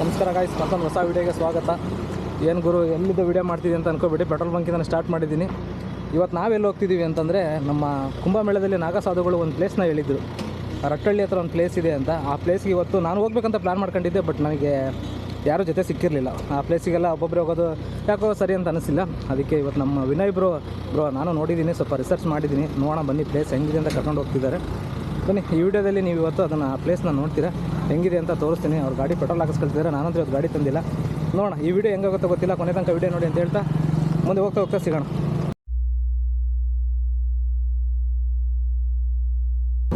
ನಮಸ್ಕಾರ ಗಾಯ್ಸ್ ಮತ್ತೊಂದು ಹೊಸ ವೀಡಿಯೋಗೆ ಸ್ವಾಗತ. ಏನು ಗುರು ಎಲ್ಲಿದ್ದು ವೀಡಿಯೋ ಮಾಡ್ತಿದ್ದೀನಿ ಅಂತ ಅನ್ಕೋಬಿಟ್ಟು ಪೆಟ್ರೋಲ್ ಬಂಕಿಂದ ಸ್ಟಾರ್ಟ್ ಮಾಡಿದ್ದೀನಿ. ಇವತ್ತು ನಾವೆಲ್ಲಿ ಹೋಗ್ತಿದ್ದೀವಿ ಅಂತಂದರೆ, ನಮ್ಮ ಕುಂಭಮೇಳದಲ್ಲಿ ನಾಗಸಾಧುಗಳು ಒಂದು ಪ್ಲೇಸ್ನ ಹೇಳಿದ್ರು. ರಟ್ಟಳ್ಳಿ ಹತ್ರ ಒಂದು ಪ್ಲೇಸ್ ಇದೆ ಅಂತ. ಆ ಪ್ಲೇಸ್ಗೆ ಇವತ್ತು ನಾನು ಹೋಗ್ಬೇಕಂತ ಪ್ಲ್ಯಾನ್ ಮಾಡ್ಕೊಂಡಿದ್ದೆ ಬಟ್ ನನಗೆ ಯಾರೂ ಜೊತೆ ಸಿಕ್ಕಿರಲಿಲ್ಲ. ಆ ಪ್ಲೇಸಿಗೆಲ್ಲ ಒಬ್ಬೊಬ್ಬರೇ ಹೋಗೋದು ಯಾಕೋ ಸರಿ ಅಂತ ಅನಿಸಿಲ್ಲ ಅದಕ್ಕೆ ಇವತ್ತು ನಮ್ಮ ವಿನಯ್ ಬ್ರೋ ಬ್ರೋ ನಾನು ನೋಡಿದ್ದೀನಿ, ಸ್ವಲ್ಪ ರಿಸರ್ಚ್ ಮಾಡಿದ್ದೀನಿ. ನೋಡೋಣ, ಬನ್ನಿ ಪ್ಲೇಸ್ ಹೆಂಗಿದೆ ಅಂತ ಕರ್ಕೊಂಡು ಹೋಗ್ತಿದ್ದಾರೆ. ಬನ್ನಿ, ಈ ವಿಡಿಯೋದಲ್ಲಿ ನೀವು ಇವತ್ತು ಅದನ್ನು ಆ ಪ್ಲೇಸ್ನ ನೋಡ್ತೀರಾ? ಹೆಂಗಿದೆ ಅಂತ ತೋರಿಸ್ತೀನಿ. ಅವ್ರು ಗಾಡಿ ಪೆಟ್ರೋಲ್ ಹಾಕಿಸ್ಕೊಳ್ತಿದ್ದಾರೆ ನಾನಂದ್ರೆ ಅವ್ರು ಗಾಡಿ ತಂದಿಲ್ಲ. ನೋಡೋಣ, ಈ ವಿಡಿಯೋ ಹೆಂಗಾಗುತ್ತೋ ಗೊತ್ತಿಲ್ಲ. ಕೊನೆ ತನಕ ವಿಡಿಯೋ ನೋಡಿ ಅಂತ ಹೇಳ್ತಾ, ಮುಂದೆ ಹೋಗ್ತಾ ಹೋಗ್ತಾ ಸಿಗೋಣ.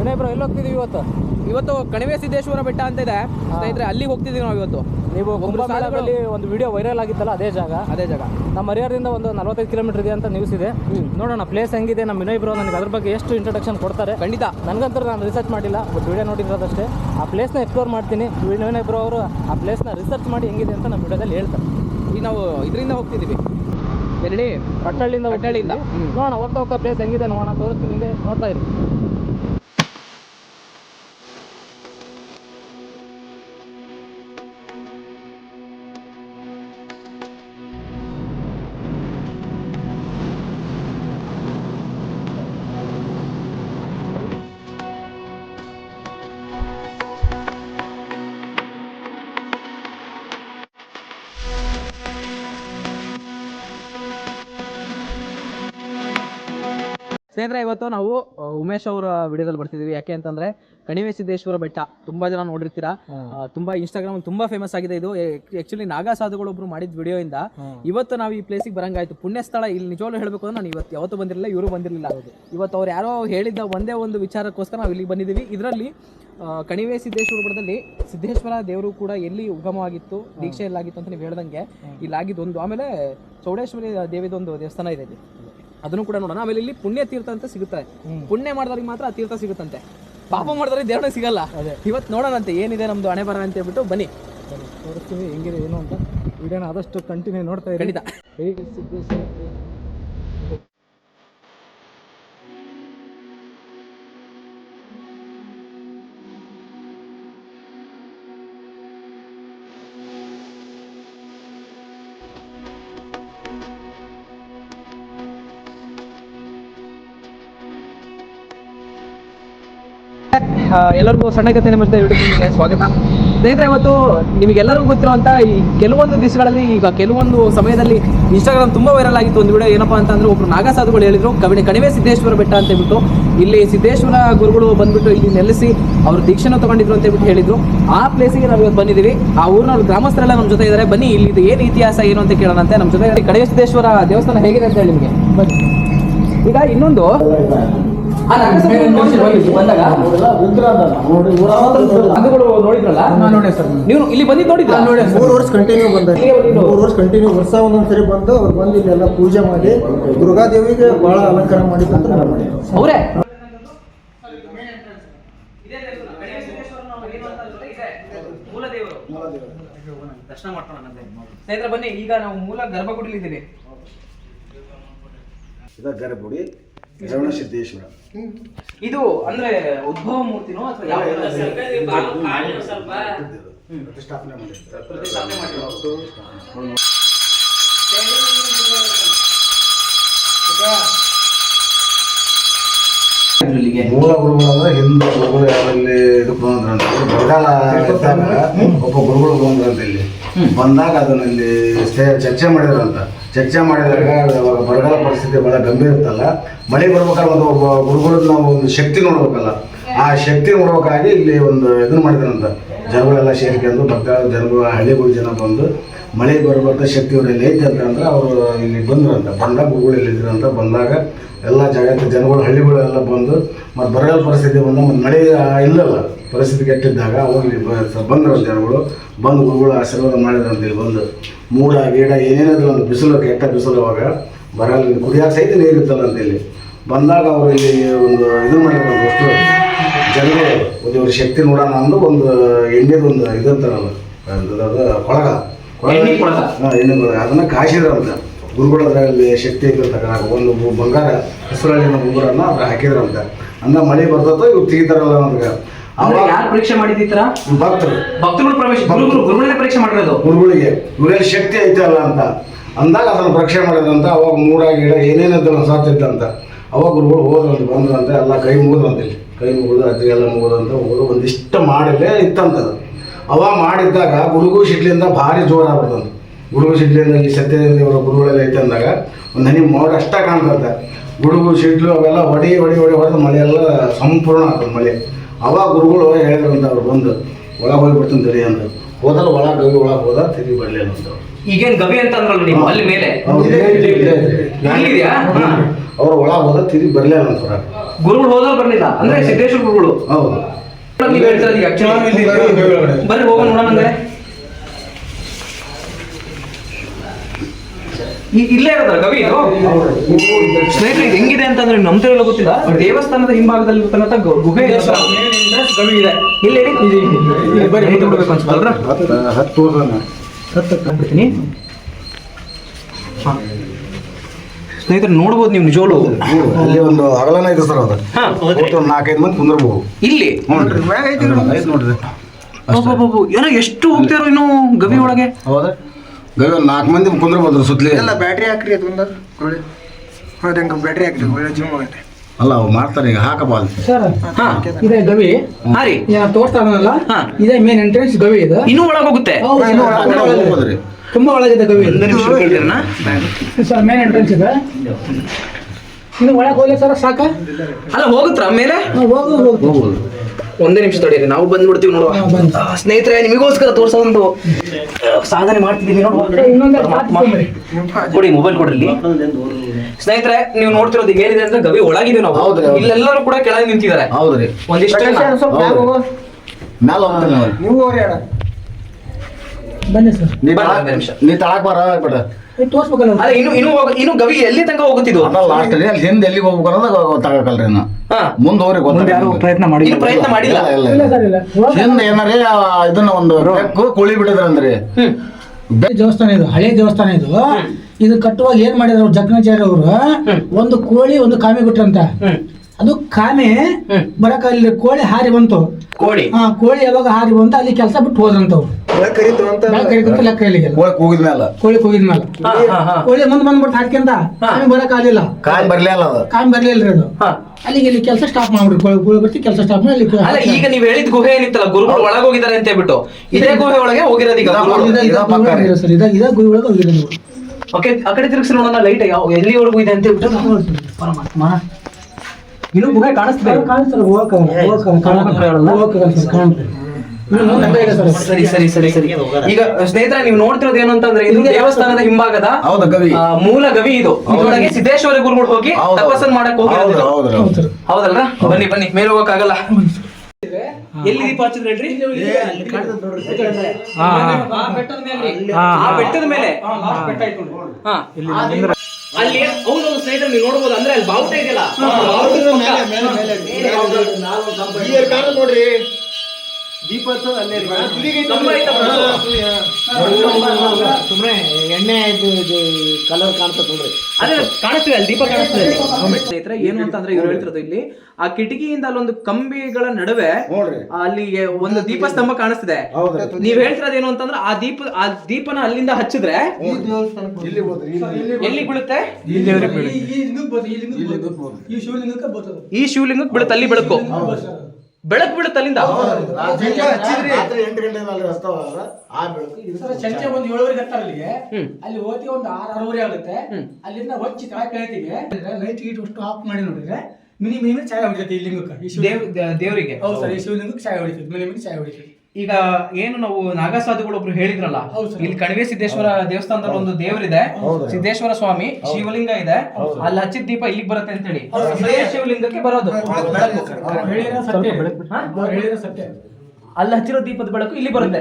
ವಿನಯ್ ಬ್ರೋ ಎಲ್ಲಿ ಹೋಗ್ತಿದ್ದೀವಿ ಇವತ್ತು? ಇವತ್ತು ಕಣಿವೆ ಸಿದ್ದೇಶ್ವರ ಬೆಟ್ಟ ಅಂತ ಇದೆ. ಸ್ನೇಹಿತರೆ ಅಲ್ಲಿಗೆ ಹೋಗ್ತಿದ್ದೀವಿ ನಾವು ಇವತ್ತು. ನೀವು ಕುಂಭಮೇಳದಲ್ಲಿ ಒಂದು ವಿಡಿಯೋ ವೈರಲ್ ಆಗಿತ್ತಲ್ಲ ಅದೇ ಜಾಗ? ಅದೇ ಜಾಗ. ನಮ್ಮ ಹರಿಹರದಿಂದ ಒಂದು ನಲವತ್ತೈದು ಕಿಲೋಮೀಟರ್ ಇದೆ ಅಂತ ನ್ಯೂಸ್ ಇದೆ. ನೋಡೋಣ ಪ್ಲೇಸ್ ಹೆಂಗಿದೆ? ನಮ್ಮ ವಿನಯ್ ಬ್ರೋ ನನಗೆ ಅದ್ರ ಬಗ್ಗೆ ಎಷ್ಟು ಇಂಟ್ರಡಕ್ಷನ್ ಕೊಡ್ತಾರೆ? ಖಂಡಿತ. ನನಗಂತೂ ನಾನು ರಿಸರ್ಚ್ ಮಾಡಿಲ್ಲ ಬಟ್ ವಿಡಿಯೋ ನೋಡಿರೋದಷ್ಟೇ. ಆ ಪ್ಲೇಸ್ನ ಎಕ್ಸ್ಪ್ಲೋರ್ ಮಾಡ್ತೀನಿ. ವಿನಯ್ ಬ್ರೋ ಅವರು ಆ ಪ್ಲೇಸ್ನ ರಿಸರ್ಚ್ ಮಾಡಿ ಹೆಂಗಿದೆ ಅಂತ ನಮ್ಮ ವಿಡಿಯೋದಲ್ಲಿ ಹೇಳ್ತಾರೆ. ಈಗ ನಾವು ಇದರಿಂದ ಹೋಗ್ತಿದ್ದೀವಿ. ಎಲ್ಲಿ? ಪಟ್ಟಳ್ಳಿಯಿಂದ ಹೊಟ್ಟಳ್ಳಿಯಿಂದ ನೋಡೋಣ ಹೋಗ್ತಾ ಹೋಗ್ತಾ ಪ್ಲೇಸ್ ಹೆಂಗಿದೆ ನೋಡೋಣ ತೋರಿಸ್ತೀನಿ ಹಿಂದೆ ನೋಡ್ತಾ ಇರಿ. ಸ್ನೇಹಿತರೆ ಇವತ್ತು ನಾವು ಉಮೇಶ್ ಅವರ ವಿಡಿಯೋದಲ್ಲಿ ಬರ್ತಿದ್ದೀವಿ ಯಾಕೆ ಅಂತಂದ್ರೆ ಕಣಿವೆ ಸಿದ್ದೇಶ್ವರ ಬೆಟ್ಟ. ತುಂಬಾ ಜನ ನೋಡಿರ್ತೀರಾ? ತುಂಬಾ ಇನ್ಸ್ಟಾಗ್ರಾಮ್ ತುಂಬಾ ಫೇಮಸ್ ಆಗಿದೆ ಇದು. ಆಕ್ಚುಲಿ ನಾಗಾ ಸಾಧುಗಳು ಒಬ್ರು ಮಾಡಿದ ವಿಡಿಯೋ ಇಂದ ಇವತ್ತು ನಾವು ಈ ಪ್ಲೇಸಿಗೆ ಬರಂಗಾಯ್ತು. ಪುಣ್ಯ ಸ್ಥಳ ಇಲ್ಲಿ ನಿಜವಾಗ್ಲೂ ಹೇಳ್ಬೇಕು ಅಂದ್ರೆ ನಾನು ಇವತ್ತು ಯಾವತ್ತು ಬಂದಿರಲಿಲ್ಲ ಇವರು ಬಂದಿರಲಿಲ್ಲ. ಇವತ್ತು ಅವ್ರು ಯಾರೋ ಹೇಳಿದ್ದ ಒಂದೇ ಒಂದು ವಿಚಾರಕ್ಕೋಸ್ಕರ ನಾವು ಇಲ್ಲಿಗೆ ಬಂದಿದ್ದೀವಿ ಇದರಲ್ಲಿ ಕಣಿವೆ ಸಿದ್ದೇಶ್ವರ ಬೆಟ್ಟದಲ್ಲಿ ಸಿದ್ದೇಶ್ವರ ದೇವರು ಕೂಡ ಎಲ್ಲಿ ಉಗಮವಾಗಿತ್ತು ದೀಕ್ಷೆ ಎಲ್ಲಾಗಿತ್ತು ಅಂತ ನೀವು ಹೇಳ್ದಂಗೆ ಇಲ್ಲಾಗಿದ್ದು ಒಂದು. ಆಮೇಲೆ ಚೌಡೇಶ್ವರಿ ದೇವಿದೊಂದು ದೇವಸ್ಥಾನ ಇದೆ ಇಲ್ಲಿ ಅದನ್ನು ಕೂಡ ನೋಡೋಣ. ಆಮೇಲೆ ಇಲ್ಲಿ ಪುಣ್ಯ ತೀರ್ಥ ಅಂತ ಸಿಗುತ್ತೆ. ಪುಣ್ಯ ಮಾಡಿದವ್ರಿಗೆ ಮಾತ್ರ ಆ ತೀರ್ಥ ಸಿಗುತ್ತಂತೆ. ಪಾಪ ಮಾಡಿದ್ರೆ ದೇವ್ರಿಗೆ ಸಿಗಲ್ಲ. ಇವತ್ತು ನೋಡೋಣಂತೆ ಏನಿದೆ ನಮ್ದು ಹಣೆ ಬರ ಅಂತ ಹೇಳ್ಬಿಟ್ಟು ಬನ್ನಿ. ತೋರಿಸ್ತೀವಿ ಹೆಂಗಿದೆ ಏನು ಅಂತ. ವಿಡಿಯೋನ ಆದಷ್ಟು ಕಂಟಿನ್ಯೂ ನೋಡ್ತಾ ಇದ್ದೀವಿ ಖಂಡಿತ. ಎಲ್ಲರಿಗೂ ಸಣ್ಣ ಕಥೆ ನಮಸ್ತೆ ಯೂಟ್ಯೂಬ್ಗೆ ಸ್ವಾಗತ. ಸ್ನೇಹಿತರೆ, ಇವತ್ತು ನಿಮಗೆಲ್ಲರಿಗೂ ಗೊತ್ತಿರುವಂತ ಈ ಕೆಲವೊಂದು ದಿವಸಗಳಲ್ಲಿ ಈಗ ಕೆಲವೊಂದು ಸಮಯದಲ್ಲಿ ಇನ್ಸ್ಟಾಗ್ರಾಮ್ ತುಂಬಾ ವೈರಲ್ ಆಗಿತ್ತು. ಒಂದು ವಿಡಿಯೋ ಏನಪ್ಪಾ ಅಂತಂದ್ರೆ ಒಬ್ರು ನಾಗಸಾಧುಗಳು ಹೇಳಿದ್ರು ಕವಿಣೆ ಕಣಿವೆ ಸಿದ್ದೇಶ್ವರ ಬೆಟ್ಟ ಅಂತ ಹೇಳ್ಬಿಟ್ಟು. ಇಲ್ಲಿ ಸಿದ್ದೇಶ್ವರ ಗುರುಗಳು ಬಂದ್ಬಿಟ್ಟು ಇಲ್ಲಿ ನೆಲೆಸಿ ಅವರು ದೀಕ್ಷೆನ ತಗೊಂಡಿದ್ರು ಅಂತ ಹೇಳ್ಬಿಟ್ಟು ಹೇಳಿದ್ರು. ಆ ಪ್ಲೇಸಿಗೆ ನಾವು ಇವತ್ತು ಬಂದಿದ್ದೀವಿ. ಆ ಊರಿನ ಗ್ರಾಮಸ್ಥರೆಲ್ಲ ನಮ್ಮ ಜೊತೆ ಇದ್ದಾರೆ. ಬನ್ನಿ, ಇಲ್ಲಿ ಇದು ಏನು ಇತಿಹಾಸ, ಏನು ಅಂತ ಕೇಳೋಣಂತೆ ನಮ್ಮ ಜೊತೆ ಕಣಿವೆ ಸಿದ್ದೇಶ್ವರ ದೇವಸ್ಥಾನ ಹೇಗಿದೆ ಅಂತ ಹೇಳಿ ನಿಮಗೆ. ಈಗ ಇನ್ನೊಂದು ಆ ನಾಗಸಾಧುಗಳು ಇಲ್ಲಿ ಬಂದಾಗ ಸಾಧುಗಳು ನೋಡಿ ಸರ್. ನೀವು ಇಲ್ಲಿ ಬಂದಿದ್ದು ನೋಡಿದ್ರ? ಮೂರು ವರ್ಷ ಕಂಟಿನ್ಯೂ ಬಂದ. ಮೂರು ವರ್ಷ ಕಂಟಿನ್ಯೂ ವರ್ಷ ಒಂದೊಂದ್ ಸರಿ ಬಂದು ಅವ್ರು ಬಂದು ಇಲ್ಲೆಲ್ಲ ಪೂಜೆ ಮಾಡಿ ದುರ್ಗಾದೇವಿಗೆ ಬಹಳ ಅಲಂಕಾರ ಮಾಡಿದಂತ ಅವರೇ ದರ್ಶನ ಮಾಡ್ಕೊಳ್ಳೋಣ ಸ್ನೇಹಿತರೆ ಬನ್ನಿ ಈಗ ನಾವು ಮೂಲ ಗರ್ಭಗುಡಿಲಿದ್ದೀವಿ. ಇದ ಗರ್ಭಗುಡಿ. ರಮಣ ಸಿದ್ದೇಶ್ವರ ಇದು ಅಂದ್ರೆ ಉದ್ಭವ ಮೂರ್ತಿನೋ ಅಥವಾ ಯಾವ ಪ್ರತಿಷ್ಠಾಪನೆ ಮಾಡಿರ್ತಾರೆ ಪ್ರತಿಷ್ಠಾಪನೆ ಮೂಲ ಗುರುಗಳು ಅಂದ್ರೆ ಹಿಂದೂ ಗುರುಗಳು ಯಾರಲ್ಲಿ ಇದಕ್ಕೆ ಬಂದ್ರಂತ ಬರಗಾಲ ಇದ್ದಾಗ ಒಬ್ಬ ಗುರುಗಳು ಬಂದ್ರಂತ ಇಲ್ಲಿ. ಬಂದಾಗ ಅದನ್ನಲ್ಲಿ ಚರ್ಚೆ ಮಾಡಿದ್ರಂತ ಚರ್ಚೆ ಮಾಡಿದಾಗ ಬರಗಾಲ ಪರಿಸ್ಥಿತಿ ಬಹಳ ಗಂಭೀರ ಇರ್ತಲ್ಲ ಮಳೆ ಬರ್ಬೇಕಾದ್ರೆ ಒಂದು ಒಬ್ಬ ಗುರುಗಳು ನಾವು ಒಂದು ಶಕ್ತಿ ನೋಡ್ಬೇಕಲ್ಲ. ಆ ಶಕ್ತಿ ನೋಡ್ಬೇಕಾಗಿ ಇಲ್ಲಿ ಒಂದು ಇದನ್ನ ಮಾಡಿದ್ರಂತ. ಜನಗಳೆಲ್ಲ ಸೇರ್ಕೊಂಡು ಭಕ್ತ ಜನಗಳು ಹಳ್ಳಿಗಳು ಜನ ಬಂದು ಮಳೆ ಬರ್ಬೇಕ ಶಕ್ತಿ ಇವರಲ್ಲಿ ಐತೆ ಅಂತ ಅಂದ್ರೆ ಅವರು ಇಲ್ಲಿ ಬಂದ್ರಂತ. ಬಂದಾಗ ಗುರುಗಳು ಇಲ್ಲಿದ್ರಂತ ಬಂದಾಗ ಎಲ್ಲ ಜಾಗಕ್ಕೆ ಜನಗಳು ಹಳ್ಳಿಗಳು ಎಲ್ಲ ಬಂದು ಮತ್ತು ಬರಗಾಲ ಪರಿಸ್ಥಿತಿ ಬಂದ ಮತ್ತು ಮಳೆ ಇಲ್ಲಲ್ಲ. ಪರಿಸ್ಥಿತಿ ಕೆಟ್ಟಿದ್ದಾಗ ಅವಾಗ ಬಂದರು ಜನಗಳು. ಬಂದು ಗುರುಗಳು ಆಶೀರ್ವಾದ ಮಾಡಿದ್ರು ಇಲ್ಲಿ ಬಂದು. ಮೂಡ ಗೀಡ ಏನೇನಿದ್ರು ಒಂದು ಬಿಸಿಲು ಕೆಟ್ಟ ಬಿಸಿಲು ಅವಾಗ ಬರಗಾಲ ಕುಡಿಯೋಕೆ ಸಹಿತ ನೀರಿತ್ತಲ್ಲ ಅಂತೇಳಿ ಅಂತ ಬಂದಾಗ ಅವರು ಇಲ್ಲಿ ಒಂದು ಇದು ಮಾಡಿದ್ರು ಅಷ್ಟು ಜನಗಳು ಒಂದು ಇವ್ರ ಶಕ್ತಿ ನೋಡೋಣ ಅಂದು ಒಂದು ಎಣ್ಣೆದು ಒಂದು ಇದಂತಾರಲ್ಲ ಅದು ಕೊಳಗ. ಕೊಳಗ? ಹಾಂ ಎಣ್ಣೆ ಕೊಳಗ. ಅದನ್ನ ಕಾಯಿಸಿದ್ರಂತ ಗುರುಗಳು ಅದರಲ್ಲಿ ಶಕ್ತಿ ಇದ್ದಿರ್ತಕ್ಕ ಒಂದು ಬಂಗಾರ ಹೆಸರಲ್ಲಿ ಉಂಗುರನ್ನ ಅದ್ರ ಹಾಕಿದ್ರಂತೆ. ಅಂದ ಮಳೆ ಬರ್ತದೋ ಇವ್ರು ತೆಗಿತಾರಲ್ಲ ನಮ್ಗೆ. ಅವಾಗ ಯಾರು ಪರೀಕ್ಷೆ ಮಾಡಿದ್ದೀರ ಭಕ್ತರು. ಭಕ್ತರುಗಳು ಪ್ರವೇಶ ಗುರುಗಳು ಗುರುಗಳೇ ಪರೀಕ್ಷೆ ಮಾಡಿರೋದು? ಗುರುಗಳಿಗೆ. ಶಕ್ತಿ ಐತಲ್ಲ ಅಂತ. ಅಂದಾಗ ಅದನ್ನು ಪರೀಕ್ಷೆ ಮಾಡಿದ್ರಂತ. ಅವಾಗ ಮೂಡ ಗಿಡ ಏನೇನಂತ ಸಾತಿದ್ದಂತ ಅವಾಗ ಗುರುಗಳು ಹೋದ್ರಂತ ಬಂದ್ರಂತ. ಎಲ್ಲ ಕೈ ಮುಗಿದ್ರಂತ ಇಲ್ಲಿ. ಕೈ ಮುಗಿದು ಅಜ್ಜಿ ಎಲ್ಲ ಮುಗಿದಂತ ಹೋದ್ರು ಒಂದಿಷ್ಟು ಮಾಡಿದ್ರೆ ಇತ್ತಂತ ಅದು. ಅವಾಗ ಮಾಡಿದ್ದಾಗ ಗುರುಗು ಶಿಡ್ಲಿಂದ ಭಾರಿ ಜೋರಾಗ್ಬಿಡ್ತಂತ. ಗುಡುಗು ಸಿಡ್ಲಿನಲ್ಲಿ ಸತ್ಯದೇವರ ಗುರುಗಳೆಲ್ಲ ಐತೆ ಅಂದಾಗ ಒಂದು ಹನಿ ಮೋಡ ಅಷ್ಟ ಕಾಣ್ತಂತೆ ಗುಡುಗು ಸಿಡ್ಲು ಅವೆಲ್ಲ ಹೊಡಿ ಹೊಡಿ ಹೊಡಿ ಹೊಡೆದು ಮಳೆ ಎಲ್ಲ ಸಂಪೂರ್ಣ ಆಗ್ತದೆ ಮಳೆ. ಅವಾಗ ಗುರುಗಳು ಹೇಳಿದ್ರಂತ ಅವ್ರು ಬಂದು ಒಳಗೆ ಹೋಗ್ಬಿಡ್ತೀನಿ ತಡಿ ಅಂತ ಹೋದಲ್ಲ ಒಳ ಗವಿ ಒಳಗೆ ಹೋದ ತಿರುಗಿ ಬರಲಿಲ್ಲ ಅಂತ ಈಗೇನು ಗವಿ ಅಂತ ಅಂದ್ರಲ್ಲ ನೀವು ಅಲ್ಲಿ ಮೇಲೆ? ಹೌದು. ಅವ್ರು ಒಳಗೆ ಹೋದ ತಿರುಗಿ ಬರಲಿಲ್ಲ ಅಂತ ಗುರುಗಳು ಹೋದಾಗ ಬರಲಿಲ್ಲ? ಅಂದ್ರೆ ಸಿದ್ದೇಶ್ವರ ಗುರುಗಳು? ಹೌದು. ಬರೀ ಹೋಗೋಣ ನೋಡೋಣ ಅಂದ್ರೆ ಇಲ್ಲೇ ಇರೋದಲ್ಲ ಕವಿ ಇದು? ಸ್ನೇಹಿತರೆ ಇದು ಹೆಂಗಿದೆ ಅಂತಂದ್ರೆ ನಮ್ದಿರಲ್ಲ ಗೊತ್ತಿಲ್ಲ ದೇವಸ್ಥಾನದ ಹಿಂಭಾಗದಲ್ಲಿ ಇರ್ತಕ್ಕಂಥ ಗುಹೆ ಇದೆ. ಸರ್. ಗವಿ ಇದೆ. ಇಲ್ಲಿ ಹೇಳಿ. ಹತ್ತು ಸ್ನೇಹಿತರೆ ನೋಡ್ಬೋದು ನೀವು ನಿಜವಲು ಅಲ್ಲಿ ಒಂದು ಅಗಲನ ಐತೆ ಸರ್ ಅದು. ಒಂದು ನಾಲ್ಕೈದು ಮಂದಿ ಕುಂದ್ರಬಹುದು. ಇಲ್ಲಿ? ನೋಡ್ರಿ. ಅಬ್ಬಬ್ಬಬ್ಬ. ಏನೋ ಎಷ್ಟು ಹೋಗ್ತಾರೋ ಇನ್ನು ಗವಿ ಒಳಗೆ? ಹೌದಾ. ಗವಿ ಒಂದು ನಾಲ್ಕು ಮಂದಿ ಕುಂದ್ರಬಹುದು ಸುತ್ತಲಿ ಎಲ್ಲ ಬ್ಯಾಟ್ರಿ ಹಾಕ್ರಿ ಅದೊಂದು ಹೌದು ಹೌದಂಗ ಬ್ಯಾಟ್ರಿ ಹಾಕ್ರಿ ಒಳ್ಳೆ ಜಿಮ್ ಆಗತ್ತೆ ಅಲ್ಲ ಅವು ಮಾಡ್ತಾರೆ ಈಗ ಹಾಕಪ್ಪ ಅಲ್ಲಿ. ಸರ್ ಹಾ ಇದೆ ಗವಿ. ಹಾ. ರೀ ಯಾ ತೋರಿಸ್ತಾ ಇದನ್ನಲ್ಲ ಹಾ. ಇದೇ ಮೇನ್ ಎಂಟ್ರೆನ್ಸ್ ಗವಿ ಇದು. ಇನ್ನೂ ಒಳಗೆ ಹೋಗುತ್ತೆ. ಹೌದು, ಇನ್ನೂ ಒಳಗೆ ಒಳಗೆ ಇದೆ. ಹೋಗ್ಬೋದ್ರಿ ತುಂಬಾ ಒಳಗಿದೆ ಗವಿ. ಒಂದು ನಿಮಿಷ ಕೇಳ್ತೀರಣ್ಣ ಸರ್ ಮೇನ್ ಎಂಟ್ರೆನ್ಸ್ ಇದೆ. ಇನ್ನು ಒಳಗೆ ಹೋಗ್ಲಿ ಸರ್ ಸಾಕ? ಅಲ್ಲ ಹೋಗುತ್ತಾ ಮೇಲೆ ನಾವು ಹೋಗೋದು ಹೋಗ್ಬೋದು ಒಂದೇ ನಿಮಿಷ ತಡೀರಿ ನಾವು ಬಂದ್ಬಿಡ್ತೀವಿ ನೋಡುವ. ಸ್ನೇಹಿತರೆ ನಿಮಗೋಸ್ಕರ ತೋರ್ಸೋದೊಂದು ಒಂದು ಸಾಧನೆ ಮಾಡ್ತಿದ್ದೀನಿ ನೋಡಿ ಇನ್ನೊಂದು ಮಾತಾಡ್ಕೊಂಡ್ರಿ ಕೊಡಿ ಮೊಬೈಲ್ ಕೊಡ್ರಿ. ಸ್ನೇಹಿತರೆ ನೀವು ನೋಡ್ತಿರೋದು ಈಗ ಏನಿದೆ ಅಂದ್ರೆ ಗವಿ ಒಳಗಿದೆ ನಾವು. ಹೌದ್ರಿ, ಹೌದು. ಇಲ್ಲೆಲ್ಲರೂ ಕೂಡ ಕೆಳಗೆ ನಿಂತಿದ್ದಾರೆ. ಹೌದ್ರಿ ಒಂದಿಷ್ಟು ಮ್ಯಾಲ ನೀವು ಬನ್ನಿ ಸರ್. ನೀ ತಳಕ್ ನಿಮಿಷ. ನೀ ತಳಕ್ ಬರ ಬಿಡ ತೋರಿಸ್ಬೇಕಲ್ಲ ಅಲ್ಲ ಇನ್ನು ಇನ್ನು ಹೋಗ- ಇನ್ನು ಗವಿ ಎಲ್ಲಿ ತನಕ ಹೋಗುತ್ತಿದ್ದು? ಅದ ಲಾಸ್ಟ್ ಅಲ್ಲಿ ಅಲ್ಲಿ ಹಿಂದೆ ಎಲ್ಲಿಗೆ ಹೋಗ್ಬೇಕು ಅನ್ನೋದು ಗೊತ್ತಾಗಕಲ್ರಿ ಇನ್ನು. ಹಾ. ಮುಂದೆ ಹೋಗ್ರಿ ಮುಂದೆ ಯಾರು ಗೊತ್ತಾಗ ಪ್ರಯತ್ನ ಮಾಡಿ ಇನ್ನು ಪ್ರಯತ್ನ ಮಾಡಿಲ್ಲ? ಇಲ್ಲ ಇಲ್ಲ ಇಲ್ಲ ಇಲ್ಲ. ಸರ್ ಇಲ್ಲ ಹಿಂದೆ ಏನಾರೇ ಆ, ಇದನ್ನ ಒಂದು ಬೆಕ್ಕು ಕುಳಿ ಬಿಟ್ಟಿದ್ರಂದ್ರಿ ಹ್ಮ್. ಹಳೆ ದೇವಸ್ಥಾನ ಇದು ಹಳೆ ದೇವಸ್ಥಾನ ಇದು. ಇದು ಕಟ್ಟುವಾಗ ಏನ್ ಮಾಡಿದ್ರು ಅವ್ರು? ಜಗ್ನಾಚಾರ್ಯ ಅವರು ಒಂದು ಕೋಳಿ ಒಂದು ಕಾಮಿ ಬಿಟ್ರಂತ. ಹ್ಮ್. ಅದು ಕಾಮೆ ಹ್ಮ್. ಬರಕ ಅಲ್ಲಿ ಕೋಳಿ ಹಾರಿ ಬಂತು. ಕೋಳಿ? ಆ ಕೋಳಿ ಯಾವಾಗ ಹಾರಿ ಬಂತು ಅಲ್ಲಿ ಕೆಲಸ ಬಿಟ್ಟು ಹೋದ್ರಂತ ಅವ್ರು ಕರೀತು ಅಂತ ಬ್ಯಾಗ್ ಕರಿತಂತ ಲೆಕ್ಕ ಹೋಗಿದ್ಮೇಲೆ ಮೇಲೆ ಕೋಳಿ ಕೂಗಿದ್ಮೇಲೆ ಹಾ ಹಾ ಹಾ. ಕೋಳಿ ಮುಂದ್ ಬಂದ್ಬಿಟ್ಟು ಹಾಕ್ಯಂತ ಬರಕ್ ಆಗ್ಲಿಲ್ಲ. ಕಾಯಿ ಬರ್ಲಿಲ್ಲ ಅದು. ಕಾಮೆ ಬರ್ಲಿಲ್ಲ ಅದು. ಹಾ. ಅಲ್ಲಿಗೆ ಇಲ್ಲಿ ಕೆಲಸ ಸ್ಟಾಪ್ ಮಾಡ್ಬಿಡ್ರಿ ಕೋಳಿ ಕೋಳಿ ಬರ್ತಿ ಕೆಲಸ ಸ್ಟಾಪ್ ಮಾಡಿ ಅಲ್ಲಿ ಅಲ್ಲ ಈಗ ನೀವ್ ಹೇಳಿದ ಗುಹೆ ಏನಿತ್ತಲ್ಲ ಗುರುಗಳು ಒಳಗೆ ಹೋಗಿದಾರೆ ಅಂತ ಹೇಳ್ಬಿಟ್ಟು. ಇದೇ. ಗುಹೆ ಒಳಗೆ ಹೋಗಿರೋದು ಈಗ ಗುರುಗಳು. ಇದ- ಇದ ಇದ ಪಕ್ಕ. ರೀ. ಗುರುಗಳು ಸರ್ ಇದ ಇದ ಗುರಿ ಒಳಗೆ ಹೋಗಿರೋದು ನೀವು ಓಕೆ ಆ ಕಡೆ ತಿರುಗಿಸಿ ನೋಡೋಣ ಲೈಟ್ ಯಾವ ಎಲ್ಲಿವರೆಗೂ ಇದೆ ಅಂತ ಹೇಳ್ಬಿಟ್ಟು. ಪರಮಾತ್ಮ. ಇನ್ನೂ ಗುಹೆ ಕಾಣಿಸ್ತಿದೆ. ಕಾಣಿಸ್ತಾರೆ ಹೋಗಕ್ಕಾಗಲ್ಲ ಹೋಗಕ್ಕಾಗಲ್ಲ. ಹೋಗಕ್ಕಾಗಲ್ಲ ಸರ್ ಸರ್ ಸರಿ ಸರಿ ಸರಿ ಸರಿ. ಈಗ ಸ್ನೇಹಿತರೆ ನೀವು ನೋಡ್ತಿರೋದು ಏನು ಅಂತಂದ್ರೆ ಇದು ದೇವಸ್ಥಾನದ ಹಿಂಭಾಗದ ಹೌದು ಗವಿ. ಮೂಲ ಗವಿ ಇದು. ಇದರೊಳಗೆ ಸಿದ್ದೇಶ್ವರ ಗುರುಗಳು ಹೋಗಿ ತಪಸ್ಸನ್ ಮಾಡಕ್ ಹೋಗಿ ಹೋಗಿರೋದು ಹೌದು ಹೌದು ಹೌದಲ್ರ? ಬನ್ನಿ ಬನ್ನಿ. ಮೇಲೆ ಹೋಗಕ್ಕಾಗಲ್ಲ. ಎಲ್ಲಿ ದೀಪ ಹಚ್ಚಿದ್ರೆ ಹೇಳ್ರಿ? ಆ ಬೆಟ್ಟದ ಮೇಲೆ. ಆ ಬೆಟ್ಟದ ಮೇಲೆ. ಹಾ. ಅಲ್ಲಿ ಹೌದು ಸ್ನೇಹಿತರೆ ನೀವು ನೋಡ್ಬೋದು. ಅಂದ್ರೆ ಅಲ್ಲಿ ಬಾವುಟ ಇದೆಯಲ್ಲ. ನೋಡ್ರಿ. ಐತಲ್ಲ ಅದು. ಸುಮ್ಮನೆ ಎಣ್ಣೆ ಕಲರ್ ಕಾಣ್ತದೆ ನೋಡ್ರಿ. ಅದೇ ಕಾಣಿಸ್ತೀವಿ ಅಲ್ಲಿ ದೀಪ ಕಾಣಿಸ್ತಿದೆ. ಅಲ್ಲಿ. ಸ್ನೇಹಿತರೆ ಏನು ಅಂತಂದ್ರೆ ಇವ್ರು ಹೇಳ್ತಿರೋದು ಇಲ್ಲಿ ಆ ಕಿಟಕಿಯಿಂದ ಅಲ್ಲೊಂದು ಕಂಬಿಗಳ ನಡುವೆ ಅಲ್ಲಿ ಒಂದು ದೀಪ ಸ್ತಂಭ ಕಾಣಿಸ್ತಿದೆ ನೀವ್ ಹೇಳ್ತಿರೋದು ಏನು ಅಂತಂದ್ರೆ ಆ ದೀಪ ಆ ದೀಪನ ಅಲ್ಲಿಂದ ಹಚ್ಚಿದ್ರೆ ಇಲ್ಲಿ ಹೋದ್ರಿ ಇಲ್ಲಿ ಎಲ್ಲಿ ಬೀಳುತ್ತೆ? ಈ ಶಿವಲಿಂಗಕ್ಕೆ ಬೀಳುತ್ತೆ ಅಲ್ಲಿ ಬೆಳಕು ಬೆಳಕು ಬೀಳುತ್ತೆ ಅಲ್ಲಿಂದ ರಾತ್ರಿ ಎಂಟು ಗಂಟೆ ಮೇಲೆ ಹಚ್ತಾವಲ್ಲ, ಆ ಬೆಳಕು ಸಂಜೆ ಒಂದು ಏಳುವರೆಗೆ ಹತ್ತಾರ ಅಲ್ಲಿಗೆ. ಅಲ್ಲಿ ಹೋಗಿ ಒಂದು ಆರು ಆರೂವರೆ ಆಗುತ್ತೆ. ಅಲ್ಲಿಂದ ಹೊಚ್ಚಿ ಕೆಳಗೆ ಕೆಳತಿಗೆ. ಲೈಟ್ ಗೀಟ್ ಅಷ್ಟು ಆಫ್ ಮಾಡಿ ನೋಡಿದ್ರೆ ಮಿನಿ ಮಿನಿ ಚಾಯ್ ಹೊಡಿತೈತಿ ಈ ಲಿಂಗಕ್ಕೆ. ದೇವರಿಗೆ. ಹೌದು ಸರ್ ಈ ಶಿವಲಿಂಗಕ್ಕೆ ಚಾಯ್ ಹೊಡಿತೈತಿ. ಮಿನಿ ಮಿನಿ ಚಾಯ್ ಹೊಡಿತೈತಿ. ಈಗ ಏನು ನಾವು ನಾಗಸಾಧುಗಳು ಒಬ್ರು ಹೇಳಿದ್ರಲ್ಲ ಹೌದು ಸರ್. ಇಲ್ಲಿ ಕಣಿವೆ ಸಿದ್ದೇಶ್ವರ ದೇವಸ್ಥಾನದ ಒಂದು ದೇವರಿದೆ ಸಿದ್ದೇಶ್ವರ ಸ್ವಾಮಿ ಶಿವಲಿಂಗ ಇದೆ. ಅಲ್ಲಿ ಹಚ್ಚಿದ ದೀಪ ಇಲ್ಲಿ ಬರುತ್ತೆ ಅಂತ ಹೇಳಿ ಇದೇ ಶಿವಲಿಂಗಕ್ಕೆ ಬರೋದು. ಅವ್ರು ಹೇಳಿರೋ ಸತ್ಯ. ಹಾ? ಹೇಳಿರೋ ಸತ್ಯ. ಅಲ್ಲಿ ಹಚ್ಚಿರೋ ದೀಪದ ಬೆಳಕು ಇಲ್ಲಿ ಬರುತ್ತೆ.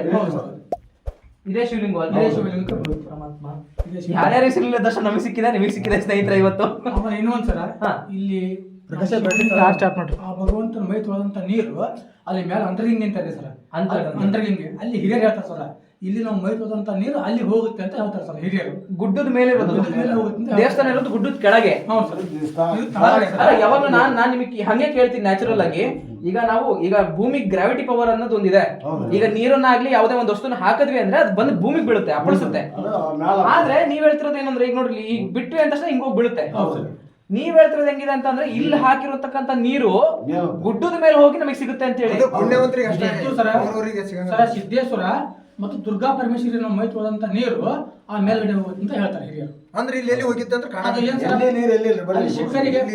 ಇದೇ ಶಿವಲಿಂಗ ಯಾರ್ಯಾರ ಶಿವಲಿಂಗಕ್ಕೆ ಬರುತ್ತೆ ಪರಮಾತ್ಮ. ಯಾರ್ಯಾರು ಸಿಗಲಿಲ್ಲ ದರ್ಶನ ನಮಗೆ ಸಿಕ್ಕಿದೆ ನಿಮಗೆ ಸಿಕ್ಕಿದೆ ಸ್ನೇಹಿತರೆ ಇವತ್ತು. ಆಮೇಲೆ ಇನ್ನೊಂದ್ಸಲ ಹಾ. ಇಲ್ಲಿ ಆ ಭಗವಂತನ ಮೈ ತೊಳೆದಂತ ನೀರು ಅಲ್ಲಿ ಮೇಲೆ ಅಂತರ್ಗಿಂಗೆ ಅಂತ ಇದೆ ಸರ್. ಅಂತರ್ಗಂಗೆ. ಅಂತರ್ಗಂಗೆ. ಅಲ್ಲಿ ಹಿರಿಯರು ಹೇಳ್ತಾರೆ ಸರ್ ಇಲ್ಲಿ ನಾವು ಮೈ ಹೋದಂತ ನೀರು ಅಲ್ಲಿ ಹೋಗುತ್ತೆ ಅಂತ ಹೇಳ್ತಾರೆ ಸರ್ ಹಿರಿಯರು. ಗುಡ್ಡದ ಮೇಲೆ ಇರೋದು ಗುಡ್ಡದ ಮೇಲೆ ಹೋಗುತ್ತೆ ದೇವಸ್ಥಾನ ಇರೋದು ಗುಡ್ಡದ ಕೆಳಗೆ. ಹೌದು ಸರ್. ಇದು ತಳಗಡೆ ಸರ್. ಯಾವಾಗ ನಾನ್ ನಾನ್ ನಿಮಗೆ ಹಂಗೆ ಕೇಳ್ತೀನಿ ನ್ಯಾಚುರಲ್ ಆಗಿ. ಈಗ ನಾವು ಈಗ ಭೂಮಿ ಗ್ರಾವಿಟಿ ಪವರ್ ಅನ್ನೋದು ಒಂದಿದೆ. ಈಗ ನೀರನ್ನಾಗ್ಲಿ ಯಾವುದೇ ಒಂದು ವಸ್ತುನ ಹಾಕಿದ್ವಿ ಅಂದ್ರೆ ಅದು ಬಂದು ಭೂಮಿಗೆ ಬೀಳುತ್ತೆ ಅಪ್ಪಳಿಸುತ್ತೆ. ಆದ್ರೆ ನೀವ್ ಹೇಳ್ತಿರೋದು ಏನಂದ್ರೆ ಈಗ ನೋಡ್ರಿ ಈಗ ಬಿಟ್ವಿ ಅಂತ ಹಿಂಗ್ ಹೋಗಿ ಬೀಳುತ್ತೆ. ಹೌದು ಸರ್. ನೀವ್ ಹೇಳ್ತಿರೋದು ಹೆಂಗಿದೆ ಅಂತಂದ್ರೆ ಇಲ್ಲಿ ಹಾಕಿರತಕ್ಕಂತ ನೀರು ಗುಡ್ಡದ ಮೇಲೆ ಹೋಗಿ ನಮಗೆ ಸಿಗುತ್ತೆ ಅಂತ ಹೇಳಿ. ಸರ. ಸಿದ್ದೇಶ್ವರ ಮತ್ತು ದುರ್ಗಾ ಪರಮೇಶ್ವರಿ ನಮ್ಮ ಮೈ ಹೋದಂತ ನೀರು ಆ ಮೇಲ್ಗಡೆ ಹೋಗುತ್ತೆ ಅಂತ ಹೇಳ್ತಾರೆ ಹಿರಿಯರು. ಅಂದ್ರೆ ಇಲ್ಲಿ ಎಲ್ಲಿ ಹೋಗಿತ್ತು ಅಂದ್ರೆ ಅದು